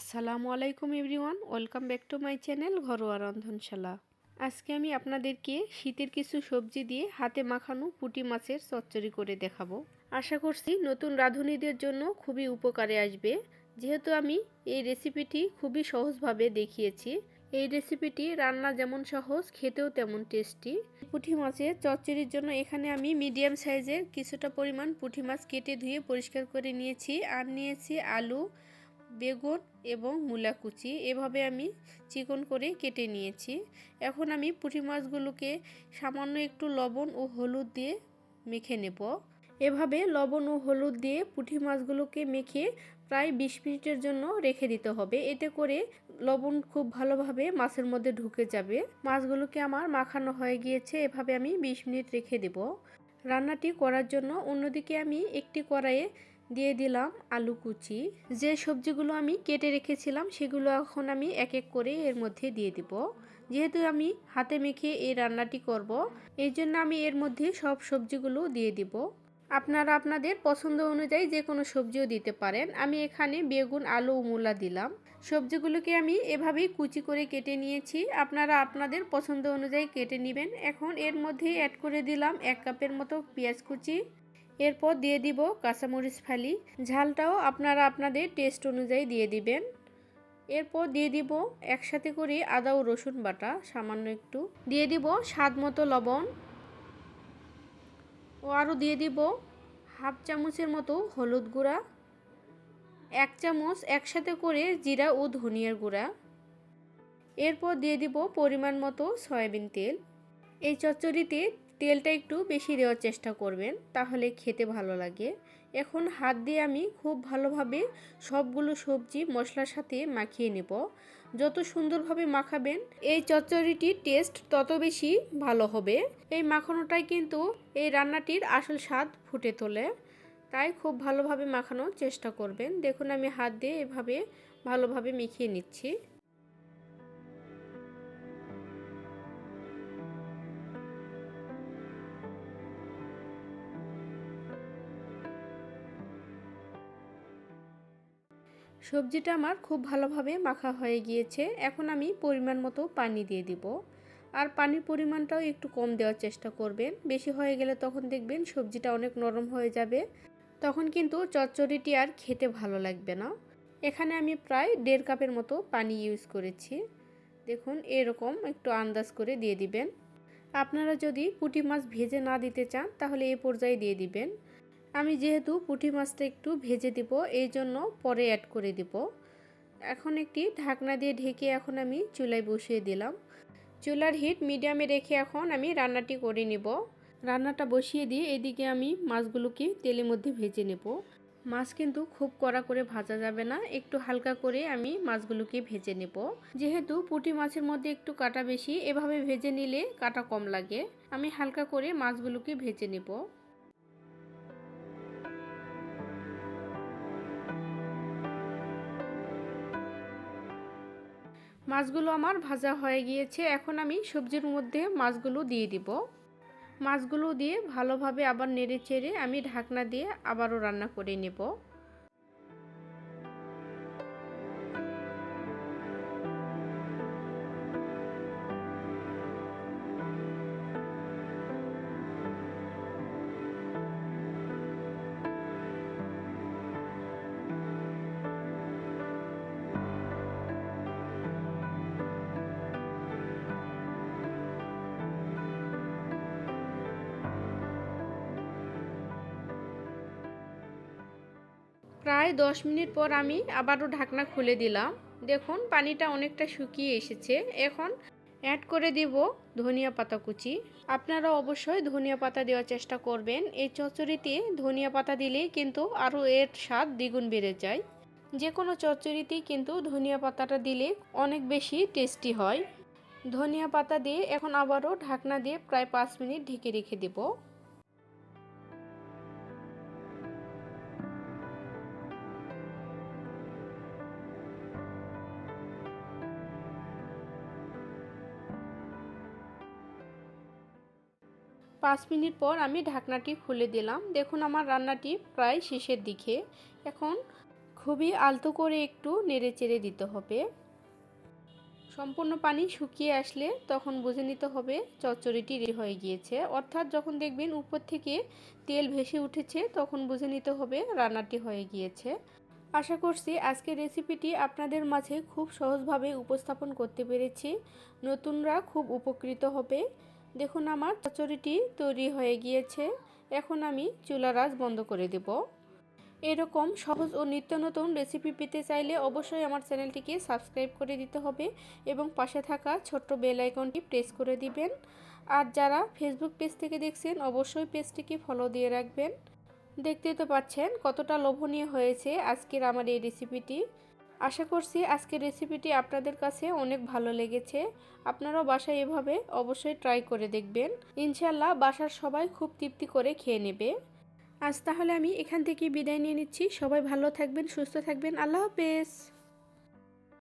আসসালামু আলাইকুম everyone, welcome back to my channel ঘরোয়া রন্ধনশালা। আজকে আমি আপনাদেরকে শীতের কিছু সবজি দিয়ে হাতে মাখানো পুঁটি মাছের চচ্চড়ি করে দেখাবো। আশা করছি নতুন রাঁধুনিদের জন্য খুবই উপকারে আসবে। যেহেতু আমি এই রেসিপিটি খুবই সহজভাবে দেখিয়েছি, এই রেসিপিটি রান্না যেমন সহজ, খেতেও তেমন টেস্টি। পুঁটি মাছের চচ্চড়ির জন্য এখানে আমি মিডিয়াম সাইজের কিছুটা পরিমাণ পুঁটি মাছ কেটে ধুয়ে পরিষ্কার করে নিয়েছি। আর নিয়েছি আলু বেগুন এবং মূলা কুচি। এভাবে আমি চিকন করে কেটে নিয়েছি। এখন আমি পুঁটি মাছগুলোকে সামান্য একটু লবণ ও হলুদ দিয়ে মেখে নেব। এভাবে লবণ ও হলুদ দিয়ে পুঁটি মাছগুলোকে মেখে প্রায় বিশ মিনিটের জন্য রেখে দিতে হবে। এতে করে লবণ খুব ভালোভাবে মাছের মধ্যে ঢুকে যাবে। মাছগুলোকে আমার মাখানো হয়ে গিয়েছে। এভাবে আমি বিশ মিনিট রেখে দেব। রান্নাটি করার জন্য অন্যদিকে আমি একটি কড়াইয়ে দিয়ে দিলাম আলু কুচি। যে সবজিগুলো আমি কেটে রেখেছিলাম, সেগুলো এখন আমি এক এক করে এর মধ্যে দিয়ে দিব। যেহেতু আমি হাতে মেখে এই রান্নাটি করব, এই জন্য আমি এর মধ্যে সব সবজিগুলো দিয়ে দিব। আপনারা আপনাদের পছন্দ অনুযায়ী যে কোনো সবজিও দিতে পারেন। আমি এখানে বেগুন, আলু, মূলা দিলাম। সবজিগুলোকে আমি এভাবেই কুচি করে কেটে নিয়েছি। আপনারা আপনাদের পছন্দ অনুযায়ী কেটে নেবেন। এখন এর মধ্যে অ্যাড করে দিলাম এক কাপের মতো পেঁয়াজ কুচি। এরপর দিয়ে দিব কাঁচামরিচ ফালি। ঝালটাও আপনারা আপনাদের টেস্ট অনুযায়ী দিয়ে দিবেন। এরপর দিয়ে দিব একসাথে করে আদা ও রসুন বাটা, সামান্য একটু। দিয়ে দিব স্বাদ মতো লবণ। ও আরও দিয়ে দিব হাফ চামচের মতো হলুদ গুঁড়া। এক চামচ একসাথে করে জিরা ও ধনিয়ার গুঁড়া। এরপর দিয়ে দিব পরিমাণ মতো সয়াবিন তেল। এই চচ্চড়িতে তেলটা একটু বেশি দেওয়ার চেষ্টা করবেন, তাহলে খেতে ভালো লাগে। এখন হাত দিয়ে আমি খুব ভালোভাবে সবগুলো সবজি মশলার সাথে মাখিয়ে নেব। যত সুন্দরভাবে মাখাবেন, এই চচ্চড়িটির টেস্ট তত বেশি ভালো হবে। এই মাখানোটাই কিন্তু এই রান্নাটির আসল স্বাদ ফুটে তোলে। তাই খুব ভালোভাবে মাখানোর চেষ্টা করবেন। দেখুন, আমি হাত দিয়ে এভাবে ভালোভাবে মিখিয়ে নিচ্ছি। সবজিটা আমার খুব ভালোভাবে মাখা হয়ে গিয়েছে। এখন আমি পরিমাণ মতো পানি দিয়ে দিব। আর পানির পরিমাণটাও একটু কম দেওয়ার চেষ্টা করবেন। বেশি হয়ে গেলে তখন দেখবেন সবজিটা অনেক নরম হয়ে যাবে। তখন কিন্তু চচ্চড়িটি আর খেতে ভালো লাগবে না। এখানে আমি প্রায় দেড় কাপের মতো পানি ইউজ করেছি। দেখুন, এরকম একটু আন্দাজ করে দিয়ে দিবেন। আপনারা যদি পুঁটি মাছ ভেজে না দিতে চান, তাহলে এই পর্যায়ে দিয়ে দিবেন। আমি যেহেতু পুঁটি মাছটা একটু ভেজে দিব, এই জন্য পরে অ্যাড করে দিব। এখন একটি ঢাকনা দিয়ে ঢেকে এখন আমি চুলায় বসিয়ে দিলাম। চুলার হিট মিডিয়ামে রেখে এখন আমি রান্নাটি করে নেব। রান্নাটা বসিয়ে দিয়ে এদিকে আমি মাছগুলোকে তেলের মধ্যে ভেজে নেব। মাছ কিন্তু খুব কড়া করে ভাজা যাবে না, একটু হালকা করে আমি মাছগুলোকে ভেজে নেব। যেহেতু পুঁটি মাছের মধ্যে একটু কাটা বেশি, এভাবে ভেজে নিলে কাটা কম লাগে। আমি হালকা করে মাছগুলোকে ভেজে নেব। মাছগুলো আমার ভাজা হয়ে গিয়েছে। এখন আমি সবজির মধ্যে মাছগুলো দিয়ে দিব। মাছগুলো দিয়ে ভালোভাবে আবার নেড়ে চেড়ে আমি ঢাকনা দিয়ে আবারও রান্না করে নেব। প্রায় দশ মিনিট পর আমি আবারও ঢাকনা খুলে দিলাম। দেখুন, পানিটা অনেকটা শুকিয়ে এসেছে। এখন অ্যাড করে দেব ধনিয়া পাতা কুচি। আপনারা অবশ্যই ধনিয়া পাতা দেওয়ার চেষ্টা করবেন। এই চচ্চড়িতে ধনিয়া পাতা দিলে কিন্তু আরও এর স্বাদ দ্বিগুণ বেড়ে যায়। যে কোনো চচ্চড়িতেই কিন্তু ধনিয়া পাতাটা দিলে অনেক বেশি টেস্টি হয়। ধনিয়া পাতা দিয়ে এখন আবারও ঢাকনা দিয়ে প্রায় পাঁচ মিনিট ঢেকে রেখে দেবো। পাঁচ মিনিট পর আমি ঢাকনাটি খুলে দিলাম। দেখুন আমার রান্নাটি প্রায় শেষের দিকে। এখন খুবই আলতো করে একটু নেড়ে চেড়ে দিতে হবে। সম্পূর্ণ পানি শুকিয়ে আসলে তখন বুঝে নিতে হবে চচ্চড়িটি রেডি হয়ে গিয়েছে। অর্থাৎ যখন দেখবেন উপর থেকে তেল ভেসে উঠেছে, তখন বুঝে নিতে হবে রান্নাটি হয়ে গিয়েছে। আশা করছি আজকের রেসিপিটি আপনাদের মাঝে খুব সহজভাবে উপস্থাপন করতে পেরেছি। নতুনরা খুব উপকৃত হবে। দেখুন আমার চচ্চড়িটি তৈরি হয়ে গিয়েছে। এখন আমি চুলা রাজ বন্ধ করে দেব। এরকম সহজ ও নিত্য নতুন রেসিপি পেতে চাইলে অবশ্যই আমার চ্যানেলটিকে সাবস্ক্রাইব করে দিতে হবে এবং পাশে থাকা ছোট্ট বেল আইকনটি প্রেস করে দিবেন। আর যারা ফেসবুক পেজ থেকে দেখছেন, অবশ্যই পেজটিকে ফলো দিয়ে রাখবেন। দেখতেই তো পাচ্ছেন কতটা লোভনীয় হয়েছে আজকের আমার এই রেসিপিটি আশা করছি আজকের রেসিপিটি আপনাদের কাছে অনেক ভালো লেগেছে। আপনারাও বাসায় এভাবে অবশ্যই ট্রাই করে দেখবেন। ইনশাল্লাহ বাসার সবাই খুব তৃপ্তি করে খেয়ে নেবে। আজ তাহলে আমি এখান থেকে বিদায় নিয়ে নিচ্ছি। সবাই ভালো থাকবেন, সুস্থ থাকবেন। আল্লাহ হাফেজ।